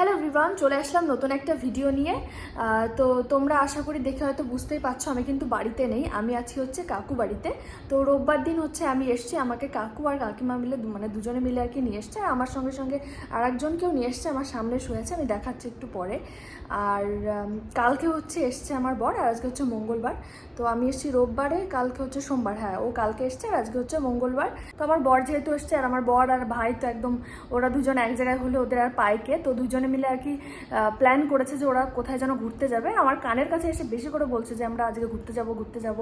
Hello Rivan চলে আসলাম নতুন একটা ভিডিও নিয়ে। তো তোমরা আশা করি দেখে হয়তো বুঝতেই পারছ, আমি কিন্তু বাড়িতে নেই। আমি আছি হচ্ছে কাকু বাড়িতে। তো রোববার দিন হচ্ছে আমি এসছি, আমাকে কাকু আর কাকিমা মিলে মানে দুজনে মিলে আর কি নিয়ে এসছে। আর আমার সঙ্গে সঙ্গে আর একজনকেও নিয়ে এসছে, আমার সামনে শুয়েছে, আমি দেখাচ্ছি একটু পরে। আর কালকে হচ্ছে এসছে আমার বর আর আজকে হচ্ছে মঙ্গলবার। তো আমি এসছি রোববারে, কালকে হচ্ছে সোমবার। হ্যাঁ ও কালকে এসছে আর আজকে হচ্ছে মঙ্গলবার। তো আমার বর যেহেতু এসছে আর আমার বর আর ভাই তো একদম, ওরা দুজন এক জায়গায় হলে ওদের আর পাইকে। তো দুজনে মিলে আর কি প্ল্যান করেছে যে ওরা কোথায় যেন ঘুরতে যাবে। আমার কানের কাছে এসে বেশি করে বলছে যে আমরা আজকে ঘুরতে যাব ঘুরতে যাব।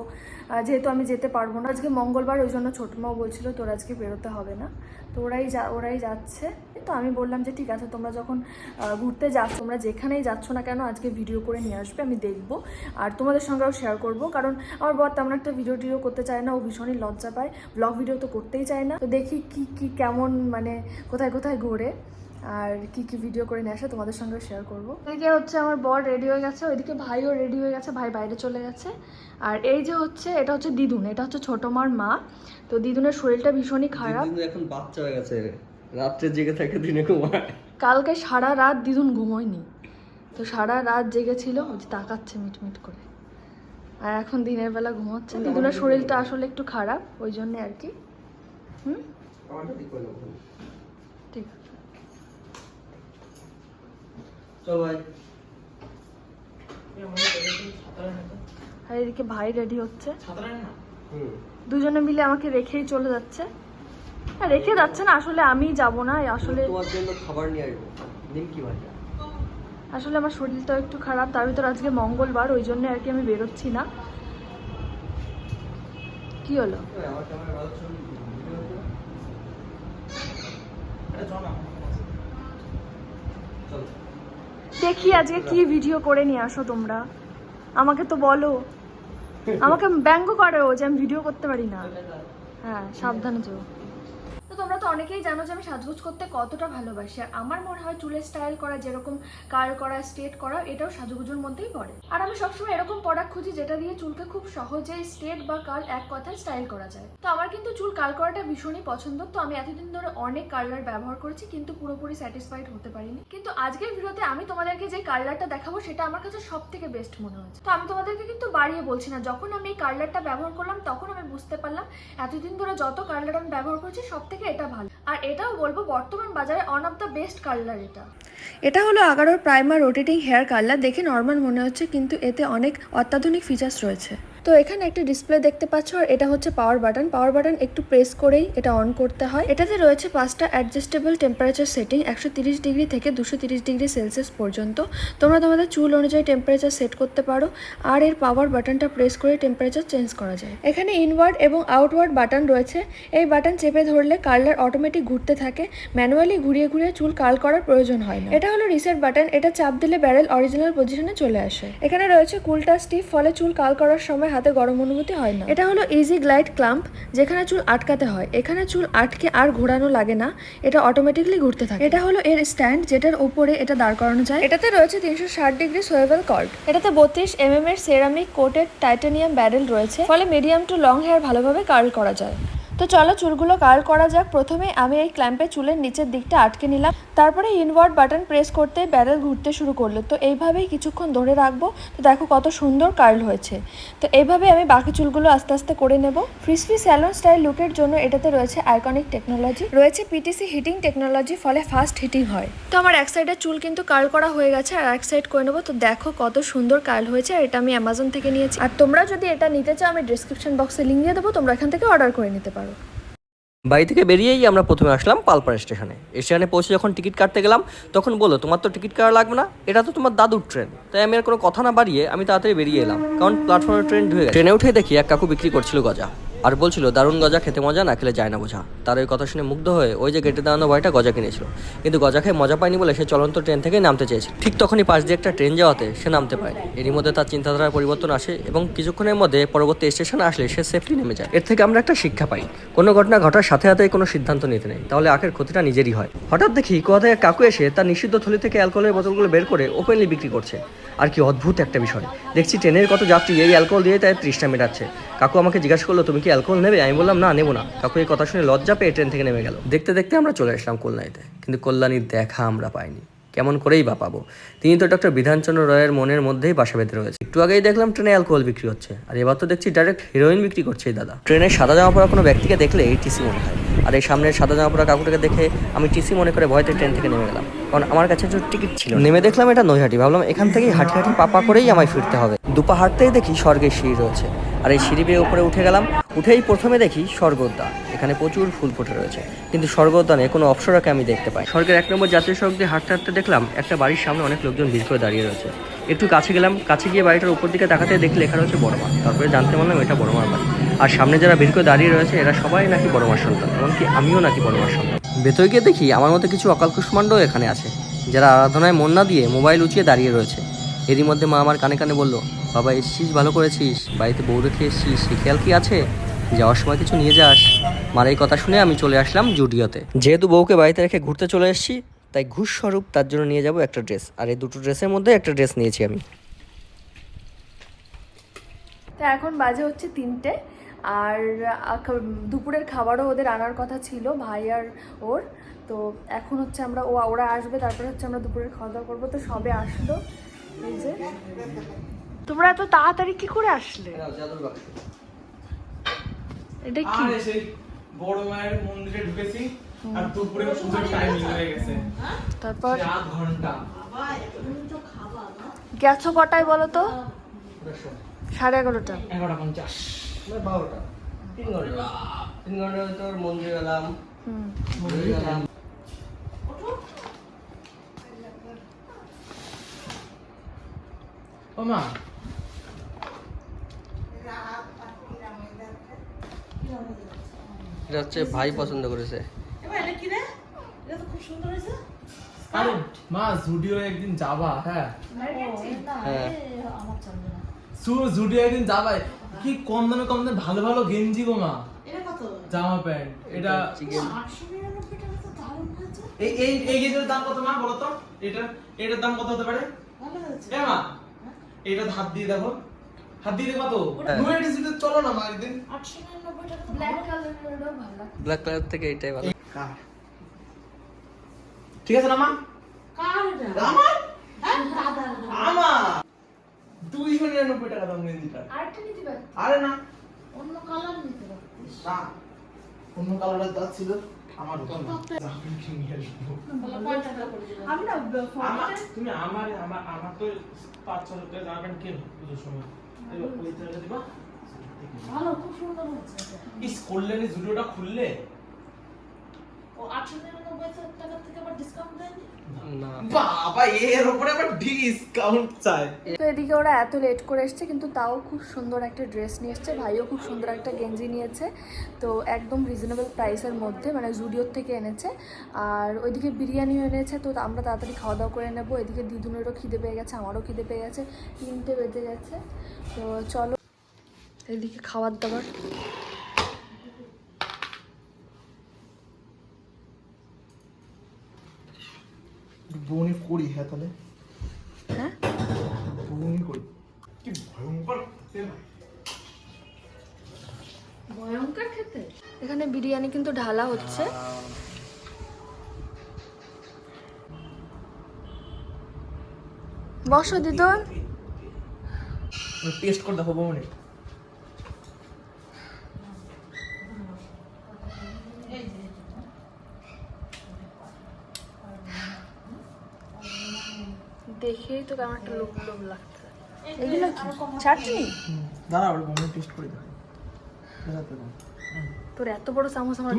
যেহেতু আমি যেতে পারব না। আজকে মঙ্গলবার, ওই জন্য ছোট মাও বলছিল তোর আজকে বেরোতে হবে না। তো ওরাই যা, ওরাই যাচ্ছে। তো আমি বললাম যে, ঠিক আছে, তোমরা যখন ঘুরতে যাচ্ছ, তোমরা যেখানেই যাচ্ছ না কেন, আজকে ভিডিও করে নিয়ে আসবে, আমি দেখব। আর তোমাদের সঙ্গেও শেয়ার করব, কারণ আমার বর তেমন একটা ভিডিও টিডিও করতে চায় না, ও ভীষণই লজ্জা পায়। ব্লগ ভিডিও তো করতেই চায় না। তো দেখি কি কি, কেমন মানে কোথায় কোথায় ঘোরে। আর কি কি ভিডিও করে নিয়ে আসে, তোমাদের সঙ্গে শেয়ার করব। এদিকে হচ্ছে আমার বর রেডি হয়ে গেছে, ওইদিকে ভাইও রেডি হয়ে গেছে, ভাই বাইরে চলে গেছে। আর এই যে হচ্ছে, এটা হচ্ছে দিদুন, এটা হচ্ছে ছোট মার মা। তো দিদুনের শরীরটা ভীষণই খারাপ। এখন বাচ্চা হয়ে গেছে। রাত্রে জেগে থাকে দিনে ঘুমায়। কালকে সারা রাত দিদুন ঘুমোয়নি। তো সারা রাত জেগেছিল ওই যে তাকাচ্ছে মিটমিট করে। আর এখন দিনের বেলা ঘুমোচ্ছে। দিদুনের শরীরটা আসলে একটু খারাপ ওই জন্য আর কি। হুম? ঠিক আছে। চল ভাই। আর এদিকে ভাই রেডি হচ্ছে। দুজনে মিলে আমাকে রেখেই চলে যাচ্ছে। রেখে যাচ্ছে না আসলে আমি যাব না আসলে তোমার জন্য খাবার নিয়ে আসব। নিমকি ভাজা আসলে আমার শরীরটাও একটু খারাপ তার ভিতর আজকে মঙ্গলবার ওই জন্য আর কি আমি বেরোচ্ছি না। কি হলো? দেখি আজকে কি ভিডিও করে নিয়ে আসো তোমরা। আমাকে তো বলো। আমাকে ব্যঙ্গ করো যে আমি ভিডিও করতে পারি না। হ্যাঁ সাবধানে যেও তো তোমরা তো অনেকেই জানো যে আমি সাজগোজ করতে কতটা ভালোবাসি। আর আমার মনে হয় চুলের স্টাইল করা, যেরকম কার্ল করা স্ট্রেট করা, এটাও সাজুগুজুর মধ্যেই পড়ে। আর আমি সবসময় এরকম প্রোডাক্ট খুঁজি যেটা দিয়ে চুলকে খুব সহজেই স্ট্রেট বা কার্ল এক কথায় স্টাইল করা যায়। তো আমার কিন্তু চুল কার্ল করাটা ভীষণই পছন্দ। তো আমি এতদিন ধরে অনেক কার্লার ব্যবহার করেছি, কিন্তু পুরোপুরি স্যাটিসফাইড হতে পারিনি। কিন্তু আজকের ভিডিওতে আমি তোমাদেরকে যে কার্লারটা দেখাবো, সেটা আমার কাছে সব থেকে বেস্ট মনে হয়েছে। তো আমি তোমাদেরকে কিন্তু বাড়িয়ে বলছি না, যখন আমি এই কার্লারটা ব্যবহার করলাম, তখন আমি বুঝতে পারলাম, এতদিন ধরে যত কার্লার আমি ব্যবহার করেছি সব থেকে এটা ভালো। আর এটাও বলব, বর্তমান বাজারে one of the best curler এটা। এটা হলো আগারোর প্রাইমার রোটেটিং হেয়ার কালার দেখে নর্মাল মনে হচ্ছে, কিন্তু এতে অনেক অত্যাধুনিক ফিচার্স রয়েছে। তো এখানে একটা ডিসপ্লে দেখতে পাচ্ছ, আর এটা হচ্ছে পাওয়ার বাটন পাওয়ার বাটন একটু প্রেস করেই এটা অন করতে হয়। এটাতে রয়েছে পাঁচটা অ্যাডজাস্টেবল টেম্পারেচার সেটিং একশো ডিগ্রি থেকে দুশো ডিগ্রি সেলসিয়াস পর্যন্ত। তোমরা তোমাদের চুল অনুযায়ী টেম্পারেচার সেট করতে পারো, আর এর পাওয়ার বাটনটা প্রেস করে টেম্পারেচার চেঞ্জ করা যায়। এখানে ইনওয়ার্ড এবং আউটওয়ার্ড বাটন রয়েছে। এই বাটন চেপে ধরলে কার্লার অটোমেটিক ঘুরতে থাকে। ম্যানুয়ালি ঘুরিয়ে ঘুরিয়ে চুল কার্ল করার প্রয়োজন হয় না। এটা হলো রিসেট বাটন এটা চাপ দিলে ব্যারেল অরিজিনাল পজিশনে চলে আসে। এখানে রয়েছে কুলটা স্টিফ ফলে চুল কার্ল করার সময় হাতে গরম অনুভূতি হয় না। এটা হলো ইজি গ্লাইড ক্লাম্প যেখানে চুল আটকাতে হয়। এখানে চুল আটকে আর ঘোরানো লাগে না এটা অটোমেটিকলি ঘুরতে থাকে। এটা হলো এর স্ট্যান্ড যেটার উপরে এটা দাঁড় করানো যায়। এটাতে রয়েছে তিনশো ষাট ডিগ্রি সোয়েবেল কর্ড। এটাতে বত্রিশ এম এম এর সেরামিক কোটেড টাইটানিয়াম ব্যারেল রয়েছে ফলে মিডিয়াম টু লং হেয়ার ভালোভাবে কার্ল করা যায়। তো চলো চুলগুলো কার্ল করা যাক। প্রথমে আমি এই ক্ল্যাম্পে চুলের নিচের দিকটা আটকে নিলাম। তারপরে ইনওয়ার্ড বাটন প্রেস করতে ব্যারেল ঘুরতে শুরু করল। তো এইভাবেই কিছুক্ষণ ধরে রাখব। তো দেখো কত সুন্দর কার্ল হয়েছে। তো এইভাবে আমি বাকি চুলগুলো আস্তে আস্তে করে নেব। ফ্রিসফি স্যালন স্টাইল লুকের জন্য এটাতে রয়েছে আইকনিক টেকনোলজি রয়েছে পিটিসি হিটিং টেকনোলজি ফলে ফাস্ট হিটিং হয়। তো আমার এক সাইডের চুল কিন্তু কার্ল করা হয়ে গেছে। আর এক সাইড করে নেব। তো দেখো কত সুন্দর কার্ল হয়েছে। আর এটা আমি অ্যামাজন থেকে নিয়েছি। আর তোমরা যদি এটা নিতে চাও, আমি ডিসক্রিপশন বক্সে লিঙ্ক দিয়ে দেবো। তোমরা এখান থেকে অর্ডার করে নিতে পারো। বাড়ি থেকে বেরিয়েই আমরা প্রথমে আসলাম পালপাড়া স্টেশনে। স্টেশনে পৌঁছে যখন টিকিট কাটতে গেলাম, তখন বলল, তোমার তো টিকিট কাটা লাগবে না, এটা তো তোমার দাদুর ট্রেন। তাই আমি আর কোনো কথা না বাড়িয়ে আমি তাড়াতাড়ি বেরিয়ে এলাম, কারণ প্ল্যাটফর্মের ট্রেন ঢুকে ট্রেনে উঠে দেখি এক কাকু বিক্রি করছিল গজা। আর বলছিল, দারুণ গজা খেতে মজা, না খেলে যায় না বোঝা। তার ওই কথা শুনে মুগ্ধ হয়ে ওই যে গেটে দাঁড়ানো ভাইটা গজা কিনেছিল। কিন্তু গজা খেয়ে মজা পায়নি বলে সে চলন্ত ট্রেন থেকে নামতে চেয়েছিল। ঠিক তখনই পাশ দিয়ে একটা ট্রেন যাওয়াতে সে নামতে পারে। এরই মধ্যে তার চিন্তাধারার পরিবর্তন আসে এবং কিছুক্ষণের মধ্যে পরবর্তী স্টেশনে আসলে সে সেফলি নেমে যায়। এর থেকে আমরা একটা শিক্ষা পাই, কোনো ঘটনা ঘটার সাথে সাথে কোনো সিদ্ধান্ত নিতে নেই। তাহলে আখের ক্ষতিটা নিজেরই হয়। হঠাৎ দেখি কোথা থেকে কাকু এসে তার নিষিদ্ধ থলি থেকে অ্যালকোহলের বোতলগুলো বের করে ওপেনলি বিক্রি করছে। আর কি অদ্ভুত একটা বিষয়। দেখছি ট্রেনের কত যাত্রী এই অ্যালকোহল দিয়ে তাই তৃষ্ণা মেটাচ্ছে। কাকু আমাকে জিজ্ঞাসা করল, তুমি কি অ্যালকোহল নেবে? আমি বললাম, না, নেব না। কাকু এই কথা শুনে লজ্জা পেয়ে ট্রেন থেকে নেমে গেল। দেখতে দেখতে আমরা চলে আসলাম কল্যাণীতে। কিন্তু কল্যাণীর দেখা আমরা পাইনি। কেমন করেই বা পাবো? তিনি তো ডক্টর বিধানচন্দ্র রয়ের মনের মধ্যেই বাসা বেঁধে রয়েছে। একটু আগেই দেখলাম ট্রেনে অ্যালকোহল বিক্রি হচ্ছে। আর এবার তো দেখছি ডাইরেক্ট হিরোইন বিক্রি করছে এই দাদা। ট্রেনে সাদা জামা পরা কোনো ব্যক্তিকে দেখলে এই টিসি মনে হয়। আর এই সামনের সাদা জামা পরা কাকুটাকে দেখে আমি টিসি মনে করে ভয়তে ট্রেন থেকে নেমে গেলাম। কারণ আমার কাছে তো টিকিট ছিল নেমে দেখলাম এটা নৈহাটি। ভাবলাম এখান থেকেই হাঁটি হাঁটি পাপা করেই আমায় ফিরতে হবে। দুপা হাঁটতেই দেখি স্বর্গের সিঁড়ি রয়েছে। আর এই সিঁড়ি বেয়ে উপরে উঠে গেলাম। উঠেই প্রথমে দেখি স্বর্গোদ্যান এখানে প্রচুর ফুল ফুটে রয়েছে। কিন্তু স্বর্গোদ্যানে কোনো অপসরাকে আমি দেখতে পাই স্বর্গের এক নম্বর জাতীয় সড়ক দিয়ে হাঁটতে হাঁটতে দেখলাম একটা বাড়ির সামনে অনেক লোকজন ভিড় করে দাঁড়িয়ে রয়েছে। একটু কাছে গেলাম। কাছে গিয়ে বাড়িটার উপর দিকে তাকাতে দেখি লেখা রয়েছে বড়মা। তারপরে জানতে পারলাম এটা বড়মার বাড়ি। আর সামনে যারা ভিড় করে দাঁড়িয়ে রয়েছে এরা সবাই নাকি বড়মার সন্তান এমনকি আমিও নাকি বড়মার সন্তান। ভেতরে গিয়ে দেখি আমার মতো কিছু অকাল কুষ্মাণ্ডও এখানে আছে যারা আরাধনায় মন না দিয়ে মোবাইল উঁচিয়ে দাঁড়িয়ে রয়েছে। এরই মধ্যে মা আমার কানে কানে বলল বাবা এসছিস ভালো করেছিস। বাড়িতে বউ রেখে এসছিস সে খেয়াল কি আছে? যাওয়ার সময় কিছু নিয়ে যাস। মার এই কথা শুনে আমি চলে আসলাম জুডিওতে। যেহেতু বউকে বাড়িতে রেখে ঘুরতে চলে এসেছি তাই ঘুষ স্বরূপ তার জন্য নিয়ে যাব একটা ড্রেস। আর এই দুটো ড্রেসের মধ্যে একটা ড্রেস নিয়েছি আমি। তো এখন বাজে হচ্ছে তিনটে। আর দুপুরের খাবারও ওদের আনার কথা ছিল ভাই আর ওর। তো এখন হচ্ছে আমরা ও ওরা আসবে তারপরে হচ্ছে আমরা দুপুরের খাওয়া দাওয়া করব। তো সবে আসলো। এই যে। তোমরা এত তাড়াতাড়ি কি করে আসলে? এটা কি? আর বড় মায়ের মন্দিরে ঢুকেছি আর দুপুরে পুজোর টাইমিং হয়ে গেছে। তারপর? ঘণ্টা। গেছো কটায় বলো তো? সাড়ে এগারোটা। এগারোটা পঞ্চাশ। বারোটা। তিন ঘণ্টা তিন ঘণ্টা তোর মন্দিরে গেলাম। হুম। ঘুরে গেলাম। এটা হচ্ছে ভাই পছন্দ করেছে। আরে মা জুডিও একদিন যাবা হ্যাঁ? হ্যাঁ। সু- জুডিও একদিন যাবা কি কম দামে কম দামে ভালো ভালো গেঞ্জি গো মা। জামা প্যান্ট এটা এই এই এই গেঞ্জির দাম কত মা বলো তো? এটা এটার দাম কত হতে পারে? এ মা এটা হাত দিয়ে দেখো। হাত দিয়ে দেখো তো হ্যাঁ। ডিসিতে চলো না মা একদিন। ব্ল্যাক কালারেরও ভালো। ব্ল্যাক কালার থেকে এটাই ভালো। কার? ঠিক আছে না মা? আমার? আমার? দুইশো নিরানব্বই টাকা দাম গেঞ্জিটা আরেকটা নিতে পারি? আরে না। অন্য কালার নিতে না। অন্য কালারের দাঁত ছিল আমার তো না। জামা কিনে আসব। তাহলে কয় টাকা করে দিবি? আমি না তুমি আমার আমার আমার তো পাঁচ ছ টাকা জামা প্যান্ট কেন পুজোর সময়? ওই টাকা দিবা? ভালো খুব সুন্দর হচ্ছে ইস করলেন জুডিওটা খুললে? ও আটশো নিরানব্বই টাকা থেকে আবার ডিসকাউন্ট দেয়নি না? বাবা এর উপরে আবার ডিসকাউন্ট চায়। তো এদিকে ওরা এত লেট করে এসছে কিন্তু তাও খুব সুন্দর একটা ড্রেস নিয়ে এসছে। ভাইও খুব সুন্দর একটা গেঞ্জি নিয়েছে। তো একদম রিজনেবল প্রাইসের মধ্যে মানে জুডিওর থেকে এনেছে। আর ওইদিকে বিরিয়ানিও এনেছে তো আমরা তাড়াতাড়ি খাওয়া দাওয়া করে নেব। এদিকে দিদুনেরও খিদে পেয়ে গেছে আমারও খিদে পেয়ে গেছে। তিনটে বেজে গেছে। তো চলো এদিকে খাবার দাবার বউনি করি হ্যাঁ তাহলে? হ্যাঁ? বউনি করি। কি ভয়ঙ্কর ভয়ঙ্কর খেতে? এখানে বিরিয়ানি কিন্তু ঢালা হচ্ছে। বসো দিদুন। টেস্ট করে দেখো বউনি দেখেই তো কেমন একটা লোভ লোভ লাগছে। এগুলো কি? চাটনি? দাঁড়া টেস্ট করে দেখো। দেখাতে দাও। তোর এত বড় চামচ আমার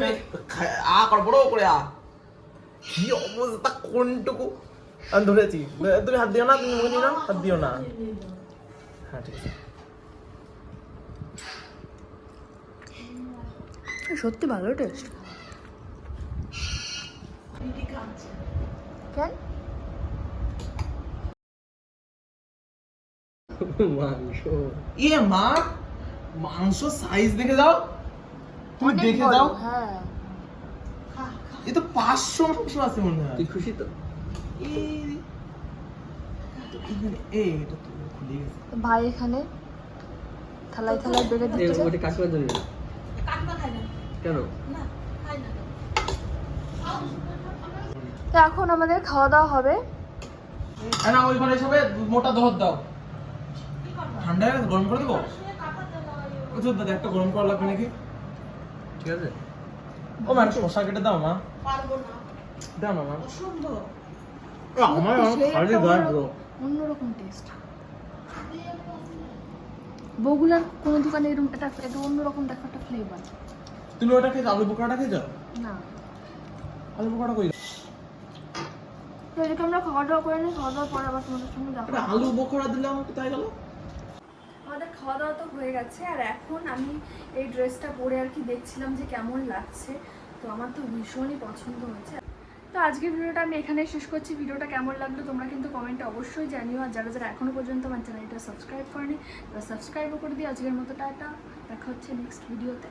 আ কর বড় করে আ। কি অবস্থা কোনটুকু? আমি ধরেছি। তুমি হাত দিও না তুমি মুখে দিও না হাত দিও না। হ্যাঁ ঠিক আছে। সত্যি ভালো টেস্ট কেন? মাংস। ইয়ে মা মাংস সাইজ দেখে যাও। তুমি দেখে যাও। হ্যাঁ। এ তো পাঁচশো মাংস আছে মনে হয়। তুই খুশি তো? এই তো এখানে এই এটা তো খুলে গেছে। ভাই এখানে থালায় থালায় বেড়ে দিচ্ছে। ওটা কাকিমা না। কেন? না খাই না। তো এখন আমাদের খাওয়া দাওয়া হবে। আর না ওই ঘরে সবে মোটা দহর দাও। ঠান্ডা হয়ে গরম করে দেবো? আচ্ছা দাদা একটা গরম করা লাগবে নাকি। ঠিক আছে? ও মা একটা শসা কেটে দাও মা। পারব না। দাও না মা। অসম্ভব। আমার খালি গায়ে ব্রো অন্যরকম টেস্ট বগুলার কোনো দোকানে এরকম একটা একটা অন্যরকম দেখো একটা ফ্লেভার তুমি ওটা খেয়েছো আলু বোকাটা খেয়েছো? না। আলু বোকাটা কই? তো এদিকে আমরা খাওয়া দাওয়া করে নিই খাওয়া দাওয়ার পরে আবার তোমাদের সঙ্গে দেখা আলু বোকাটা দিলে আমাকে তাই গেল? আমাদের খাওয়া দাওয়া তো হয়ে গেছে, আর এখন আমি এই ড্রেসটা পরে আর কি দেখছিলাম যে কেমন লাগছে। তো আমার তো ভীষণই পছন্দ হয়েছে। তো আজকের ভিডিওটা আমি এখানে শেষ করছি। ভিডিওটা কেমন লাগল তোমরা কিন্তু কমেন্টে অবশ্যই জানিও। আর যারা যারা এখনও পর্যন্ত আমার চ্যানেলটা সাবস্ক্রাইব করেনি, তারা সাবস্ক্রাইবও করে দিই আজকের মতো টাটা। দেখা হচ্ছে নেক্সট ভিডিওতে